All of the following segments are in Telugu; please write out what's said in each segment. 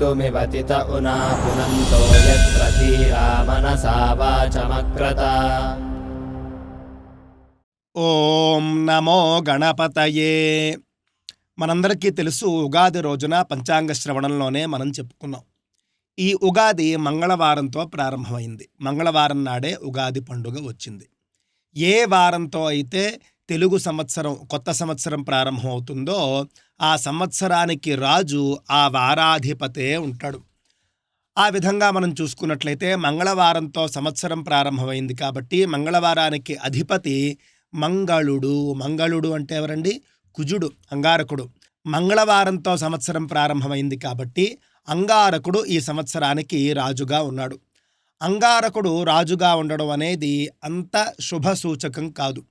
मृत्युमिवतित उना पुनन्तो यत्र धीरा मनसा वाचमक्रत ఓం నమో గణపతయే మనందరికీ తెలుసు ఉగాది రోజున పంచాంగ శ్రవణంలోనే మనం చెప్పుకున్నాం ఈ ఉగాది మంగళవారంతో ప్రారంభమైంది మంగళవారం నాడే ఉగాది పండుగ వచ్చింది ఏ వారంతో అయితే తెలుగు సంవత్సరం కొత్త సంవత్సరం ప్రారంభమవుతుందో ఆ సంవత్సరానికి రాజు ఆ వారాధిపతే ఉంటాడు. ఆ విధంగా మనం చూసుకున్నట్లయితే మంగళవారంతో సంవత్సరం ప్రారంభమైంది కాబట్టి మంగళవారానికి అధిపతి మంగళుడు. మంగళుడు అంటే ఎవరండి? కుజుడు అంగారకుడు. మంగళవారంతో సంవత్సరం ప్రారంభమైంది కాబట్టి అంగారకుడు ఈ సంవత్సరానికి రాజుగా ఉన్నాడు. అంగారకుడు రాజుగా ఉండడం అనేది అంత శుభ సూచకం కాదు.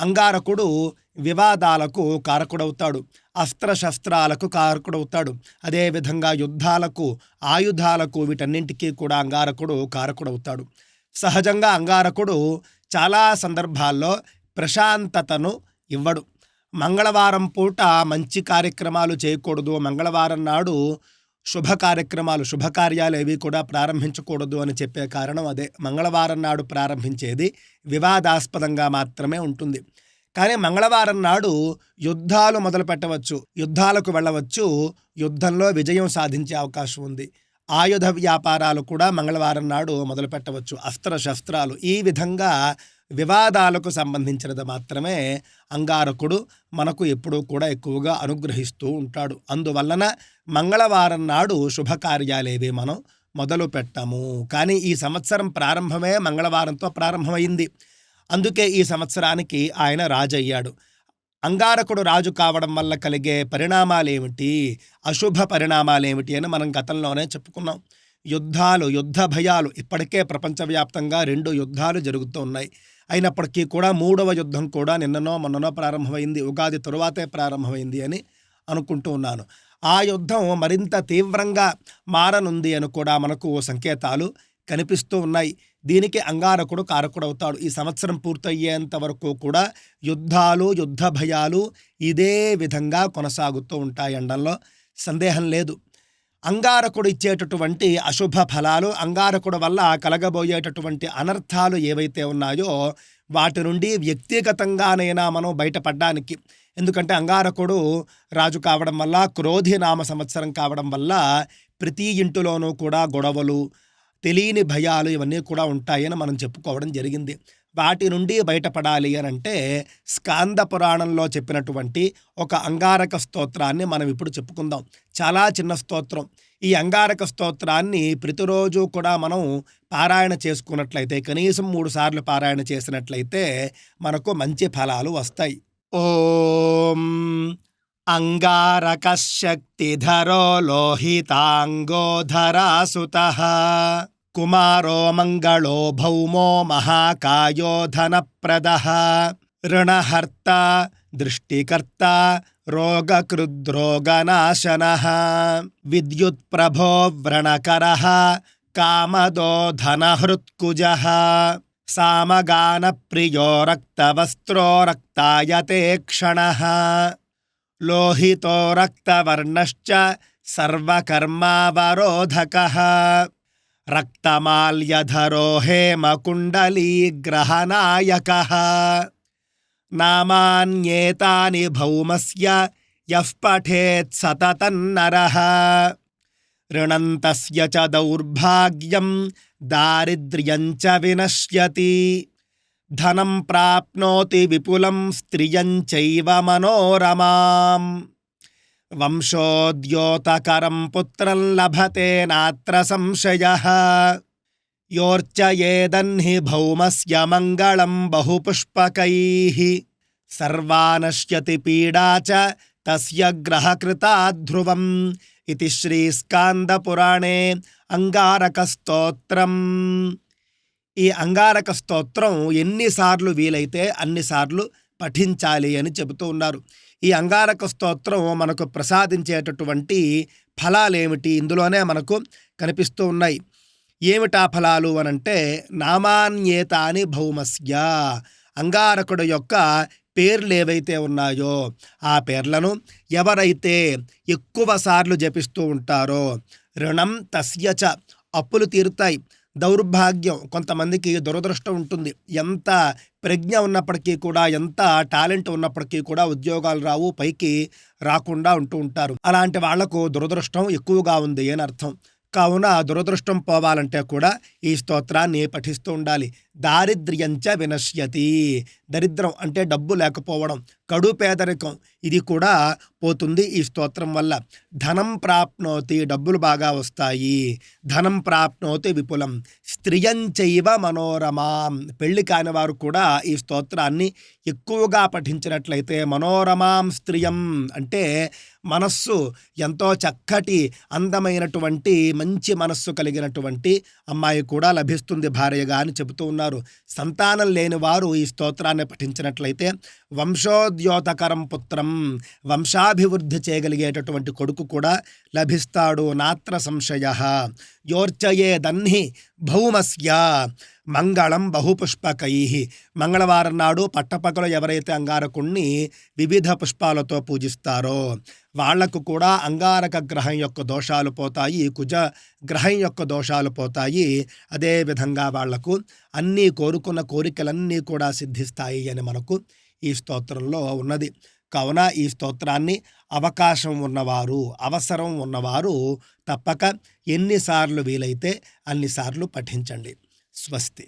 అంగారకుడు వివాదాలకు కారకుడవుతాడు. అస్త్రశస్త్రాలకు కారకుడవుతాడు. అదేవిధంగా యుద్ధాలకు ఆయుధాలకు వీటన్నింటికీ కూడా అంగారకుడు కారకుడవుతాడు. సహజంగా అంగారకుడు చాలా సందర్భాల్లో ప్రశాంతతను ఇవ్వడు. మంగళవారం పూట మంచి కార్యక్రమాలు చేయకూడదు. మంగళవారం నాడు శుభ కార్యక్రమాలు శుభకార్యాలు ఏవి కూడా ప్రారంభించకూడదు అని చెప్పే కారణం అదే. మంగళవారం నాడు ప్రారంభించేది వివాదాస్పదంగా మాత్రమే ఉంటుంది. కానీ మంగళవారం నాడు యుద్ధాలు మొదలు పెట్టవచ్చు యుద్ధాలకు వెళ్ళవచ్చు యుద్ధంలో విజయం సాధించే అవకాశం ఉంది. ఆయుధ వ్యాపారాలు కూడా మంగళవారం నాడు మొదలు పెట్టవచ్చు. అస్త్ర శస్త్రాలు ఈ విధంగా వివాదాలకు సంబంధించినది మాత్రమే అంగారకుడు మనకు ఎప్పుడూ కూడా ఎక్కువగా అనుగ్రహిస్తూ ఉంటాడు. అందువలన మంగళవారం నాడు శుభకార్యాలేవి మనం మొదలు పెట్టము. కానీ ఈ సంవత్సరం ప్రారంభమే మంగళవారంతో ప్రారంభమైంది. అందుకే ఈ సంవత్సరానికి ఆయన రాజయ్యాడు. అంగారకుడు రాజు కావడం వల్ల కలిగే పరిణామాలేమిటి? అశుభ పరిణామాలేమిటి అని మనం గతంలోనే చెప్పుకున్నాం. యుద్ధాలు యుద్ధ భయాలు ఇప్పటికే ప్రపంచవ్యాప్తంగా రెండు యుద్ధాలు జరుగుతూ ఉన్నాయి. అయినప్పటికీ కూడా మూడవ యుద్ధం కూడా నిన్ననో మొన్ననో ప్రారంభమైంది ఉగాది తరువాతే ప్రారంభమైంది అని అనుకుంటూ ఉన్నాను. ఆ యుద్ధం మరింత తీవ్రంగా మారనుంది అని కూడా మనకు సంకేతాలు కనిపిస్తూ ఉన్నాయి. దీనికి అంగారకుడు కారకుడవుతాడు. ఈ సంవత్సరం పూర్తయ్యేంత వరకు కూడా యుద్ధాలు యుద్ధ భయాలు ఇదే విధంగా కొనసాగుతూ ఉంటాయి. అండంలో సందేహం లేదు. అంగారకుడు ఇచ్చేటటువంటి అశుభ ఫలాలు అంగారకుడు వల్ల కలగబోయేటటువంటి అనర్థాలు ఏవైతే ఉన్నాయో వాటి నుండి వ్యక్తిగతంగానైనా మనం బయటపడడానికి. ఎందుకంటే అంగారకుడు రాజు కావడం వల్ల క్రోధి నామ సంవత్సరం కావడం వల్ల ప్రతి ఇంటిలోనూ కూడా గొడవలు తెలియని భయాలు ఇవన్నీ కూడా ఉంటాయని మనం చెప్పుకోవడం జరిగింది. వాటి నుండి బయటపడాలి అని అంటే స్కాంద పురాణంలో చెప్పినటువంటి ఒక అంగారక స్తోత్రాన్ని మనం ఇప్పుడు చెప్పుకుందాం. చాలా చిన్న స్తోత్రం. ఈ అంగారక స్తోత్రాన్ని ప్రతిరోజు కూడా మనం పారాయణ చేసుకున్నట్లయితే కనీసం మూడు సార్లు పారాయణ చేసినట్లయితే మనకు మంచి ఫలాలు వస్తాయి. ఓం అంగారక శక్తిధరో లోహితాంగోధరాసుత कुमारो मङ्गलो भौमो महाकायो धनप्रदः, ऋणहर्ता, दृष्टिकर्ता, रोगकृद्रोगनाशनः, विद्युत्प्रभो व्रणकरः, कामदो धनहृत्कुजः, सामगानप्रियो रक्तवस्त्रो रक्तायते क्षणः, लोहितो रक्तवर्णश्च सर्वकर्मावरोधकः। रक्तमाल्यधरो हेमकुण्डलीग्रहनायकः नामान्येतानि भौमस्य यः पठेत् सततन्नरः ऋणन्तस्य च दौर्भाग्यं दारिद्र्यं च विनश्यति। धनं प्राप्नोति विपुलं स्त्रियं चैव मनोरमाम्। వంశోద్యోతకరం పుత్రం లభతే నాత్ర సంశయः योर्चयेदन्हि भौमस्य मङ्गलं बहुपुष्पकैः सर्वानश्यति पीडा च तस्य ग्रहकृता ध्रुवम् इति श्रीस्कान्दपुराणे అంగారకస్తోత్రం ఈ అంగారక స్తోత్రం ఎన్నిసార్లు వీలైతే అన్నిసార్లు పఠించాలి అని చెబుతూ ఉన్నారు ఈ అంగారక స్తోత్రం మనకు ప్రసాదించేటటువంటి ఫలాలేమిటి? ఇందులోనే మనకు కనిపిస్తూ ఉన్నాయి. ఏమిటా ఫలాలు అనంటే నామాన్యేతాని భౌమస్య. అంగారకుడు యొక్క పేర్లు ఏవైతే ఉన్నాయో ఆ పేర్లను ఎవరైతే ఎక్కువ సార్లు జపిస్తూ ఉంటారో రుణం తస్యచ అప్పులు తీరుతాయి. దౌర్భాగ్యం కొంతమందికి దురదృష్టం ఉంటుంది. ఎంత ప్రజ్ఞ ఉన్నప్పటికీ కూడా ఎంత టాలెంట్ ఉన్నప్పటికీ కూడా ఉద్యోగాలు రావు పైకి రాకుండా ఉంటూ ఉంటారు. అలాంటి వాళ్ళకు దురదృష్టం ఎక్కువగా ఉంది అని అర్థం. కావున దురదృష్టం పోవాలంటే కూడా ఈ స్తోత్రాన్ని పఠిస్తూ ఉండాలి. దారిద్ర్యంచ వినశ్యతి. దరిద్రం అంటే డబ్బు లేకపోవడం కడు పేదరికం ఇది కూడా పోతుంది ఈ స్తోత్రం వల్ల. ధనం ప్రాప్నోతి డబ్బులు బాగా వస్తాయి. ధనం ప్రాప్నోతి విపులం. స్త్రియంచైవ మనోరమాం. పెళ్ళి కాని వారు కూడా ఈ స్తోత్రాన్ని ఎక్కువగా పఠించినట్లయితే మనోరమాం స్త్రియం అంటే మనస్సు ఎంతో చక్కటి అందమైనటువంటి మంచి మనస్సు కలిగినటువంటి అమ్మాయి కూడా లభిస్తుంది భార్యగా అని చెబుతూ ఉన్నారు. సంతానం లేని వారు ఈ స్తోత్రాన్ని పఠించినట్లయితే వంశోద్యోతకరం పుత్రం వంశాభివృద్ధి చేయగలిగేటటువంటి కొడుకు కూడా లభిస్తాడు నాత్ర సంశయ. యోర్చయే దన్హి భౌమస్య మంగళం బహుపుష్పకై. మంగళవారం నాడు పట్టపగలు ఎవరైతే అంగారకుణ్ణి వివిధ పుష్పాలతో పూజిస్తారో వాళ్ళకు కూడా అంగారక గ్రహం యొక్క దోషాలు పోతాయి కుజ గ్రహం యొక్క దోషాలు పోతాయి. అదేవిధంగా వాళ్ళకు అన్నీ కోరుకున్న కోరికలన్నీ కూడా సిద్ధిస్తాయి అని మనకు ఈ స్తోత్రంలో ఉన్నది. కావున ఈ స్తోత్రాన్ని అవకాశం ఉన్నవారు అవసరం ఉన్నవారు తప్పక ఎన్నిసార్లు వీలైతే అన్నిసార్లు పఠించండి. స్వస్తి.